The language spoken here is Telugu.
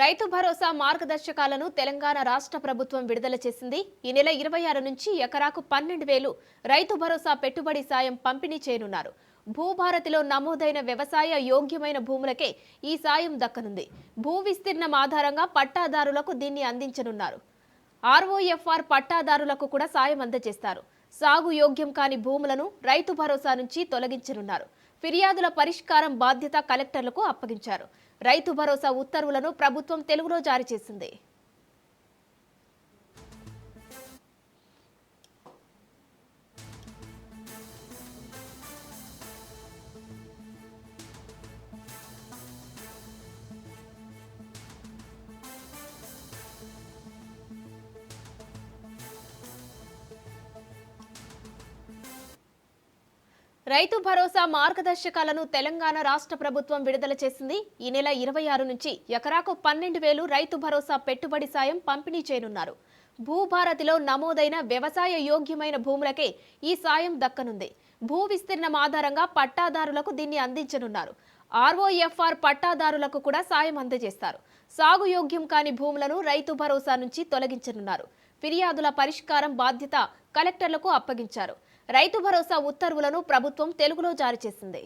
రైతు భరోసా మార్గదర్శకాలను తెలంగాణ రాష్ట్ర ప్రభుత్వం విడుదల చేసింది. ఈ నెల ఇరవై ఆరు నుంచి ఎకరాకు పన్నెండు వేలు రైతు భరోసా పెట్టుబడి సాయం పంపిణీ చేయనున్నారు. భూభారతిలో నమోదైన వ్యవసాయ యోగ్యమైన భూములకే ఈ సాయం దక్కనుంది. భూ విస్తీర్ణం ఆధారంగా పట్టాదారులకు దీన్ని అందించనున్నారు. ఆర్ఓఎఫ్ఆర్ పట్టాదారులకు కూడా సాయం అందజేస్తారు. సాగు యోగ్యం కాని భూములను రైతు భరోసా నుంచి తొలగించనున్నారు. ఫిర్యాదుల పరిష్కారం బాధ్యత కలెక్టర్లకు అప్పగించారు. రైతు భరోసా ఉత్తర్వులను ప్రభుత్వం తెలుగులో జారీ చేసింది. రైతు భరోసా మార్గదర్శకాలను తెలంగాణ రాష్ట్ర ప్రభుత్వం విడుదల చేసింది. ఈ నెల ఇరవై ఆరు నుంచి ఎకరాకు పన్నెండు వేలు రైతు భరోసా పెట్టుబడి సాయం పంపిణీ చేయనున్నారు. భూభారతిలో నమోదైన వ్యవసాయ యోగ్యమైన భూములకే ఈ సాయం దక్కనుంది. భూ విస్తీర్ణం ఆధారంగా పట్టాదారులకు దీన్ని అందించనున్నారు. ఆర్ఓఎఫ్ఆర్ పట్టాదారులకు కూడా సాయం అందజేస్తారు. సాగు యోగ్యం కాని భూములను రైతు భరోసా నుంచి తొలగించనున్నారు. ఫిర్యాదుల పరిష్కారం బాధ్యత కలెక్టర్లకు అప్పగించారు. రైతు భరోసా ఉత్తర్వులను ప్రభుత్వం తెలుగులో జారీ చేసింది.